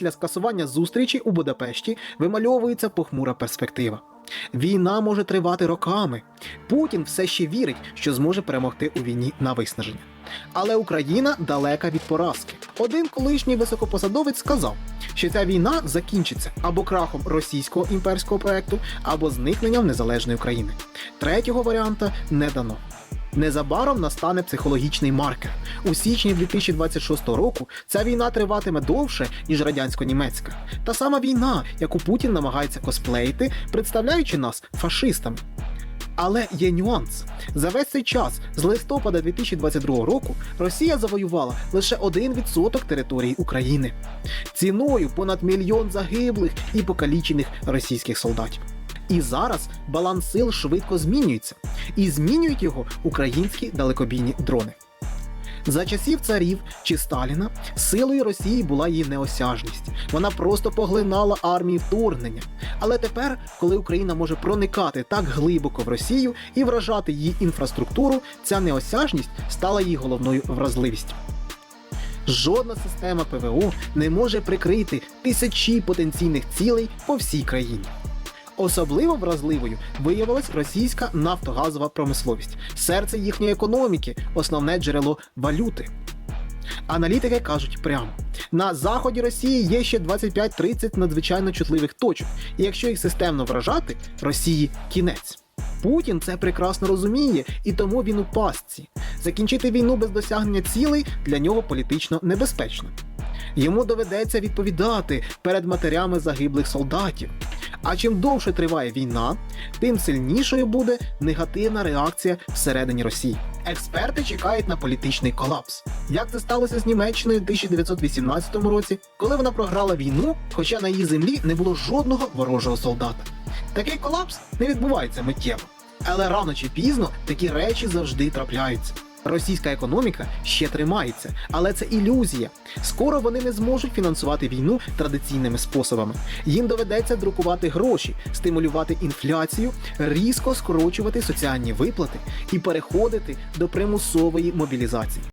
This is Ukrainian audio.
Після скасування зустрічі у Будапешті вимальовується похмура перспектива. Війна може тривати роками. Путін все ще вірить, що зможе перемогти у війні на виснаження. Але Україна далека від поразки. Один колишній високопосадовець сказав, що ця війна закінчиться або крахом російського імперського проекту, або зникненням незалежної України. Третього варіанта не дано. Незабаром настане психологічний маркер. У січні 2026 року ця війна триватиме довше, ніж радянсько-німецька. Та сама війна, яку Путін намагається косплеїти, представляючи нас фашистами. Але є нюанс. За весь цей час, з листопада 2022 року, Росія завоювала лише 1% території України ціною понад мільйон загиблих і покалічених російських солдатів. І зараз баланс сил швидко змінюється, і змінюють його українські далекобійні дрони. За часів царів чи Сталіна силою Росії була її неосяжність. Вона просто поглинала армії вторгнення. Але тепер, коли Україна може проникати так глибоко в Росію і вражати її інфраструктуру, ця неосяжність стала її головною вразливістю. Жодна система ПВО не може прикрити тисячі потенційних цілей по всій країні. Особливо вразливою виявилась російська нафтогазова промисловість, серце їхньої економіки, основне джерело валюти. Аналітики кажуть прямо: на заході Росії є ще 25-30 надзвичайно чутливих точок, і якщо їх системно вражати, Росії кінець. Путін це прекрасно розуміє, і тому він у пастці. Закінчити війну без досягнення цілей для нього політично небезпечно. Йому доведеться відповідати перед матерями загиблих солдатів. А чим довше триває війна, тим сильнішою буде негативна реакція всередині Росії. Експерти чекають на політичний колапс. Як це сталося з Німеччиною у 1918 році, коли вона програла війну, хоча на її землі не було жодного ворожого солдата. Такий колапс не відбувається миттєво. Але рано чи пізно такі речі завжди трапляються. Російська економіка ще тримається, але це ілюзія. Скоро вони не зможуть фінансувати війну традиційними способами. Їм доведеться друкувати гроші, стимулювати інфляцію, різко скорочувати соціальні виплати і переходити до примусової мобілізації.